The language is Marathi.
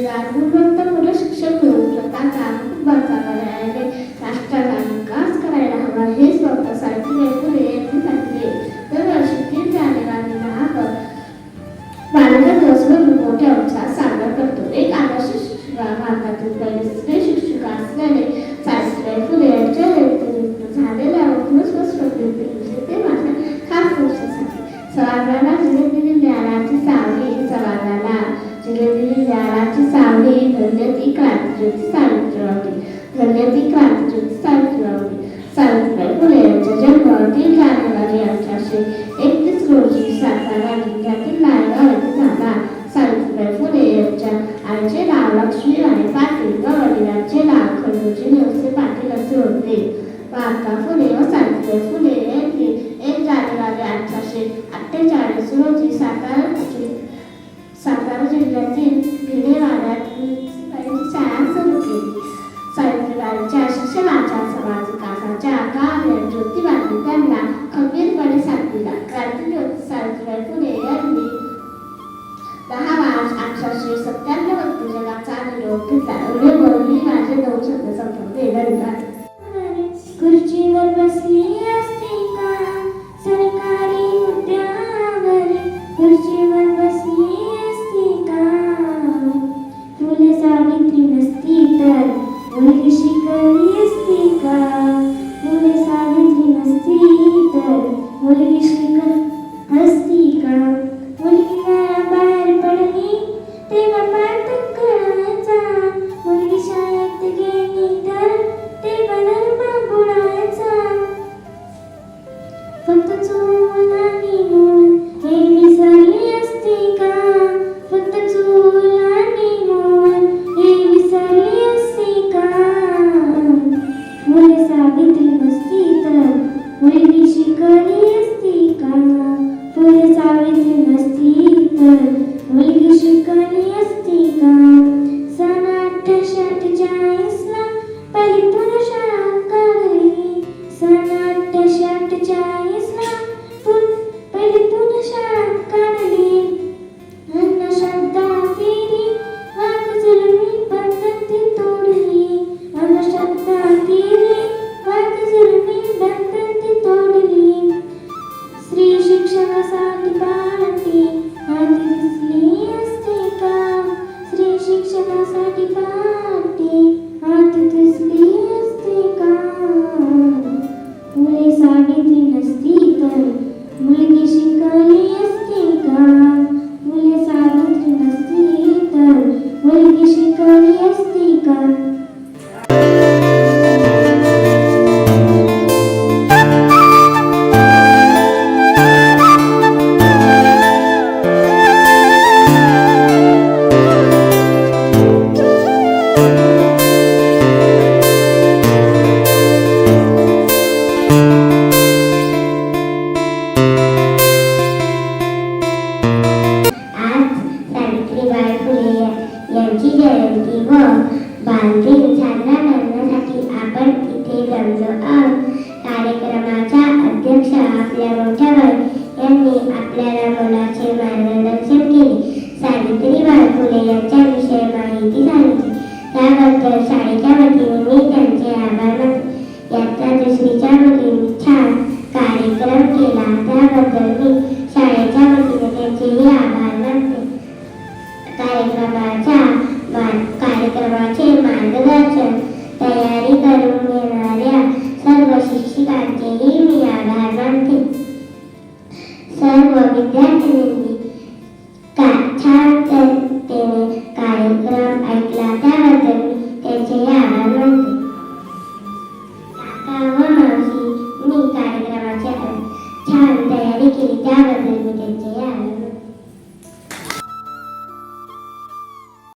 Yeah. धन्य ती क्रांतीज्योती सावित्रीबाई धन्य ती क्रांतीज्योती सावित्रीबाई सावित्रीबाई फुले यांचा जन्म तीन जानेवारी अठराशे एकतीस रोजी सातारा जिल्ह्यातील नायगाव येथे झाला सावित्रीबाई फुले यांच्या आईचे नाव लक्ष्मीबाई पाटील व वडिलांचे नाव खंडूजी नेवसे पाटील असे होते महात्मा फुले व सावित्रीबाई फुले यांनी एक जानेवारी अठराशे अठ्ठेचाळीस रोजी सातारा दिला सावित्रीबाई फुले यांनी दहा मार्च अठराशे सत्त्याण्णवमध्ये जगाचा निरोप घेतला एवढे बोलून मी माझे नऊ शब्द संपवते धन्यवाद खुर्चीवर बसली असते का? सरकारी हुद्द्यावर खुर्चीवर मुलगी शिकली असती का फुले सावित्री नसती तर मुलगी शिकली असती का सन अठराशे अठ्ठेचाळीसला पहिली पुणे काढली सन अठराशे अठ्ठेचाळीसला पहिली केली जुलमी तोडली केली कार्यक्रमाचे मार्गदर्शन तयारी करून घेणाऱ्या सर्व शिक्षिकांचेही मी आभार मानते. सर्व विद्यार्थिनींनी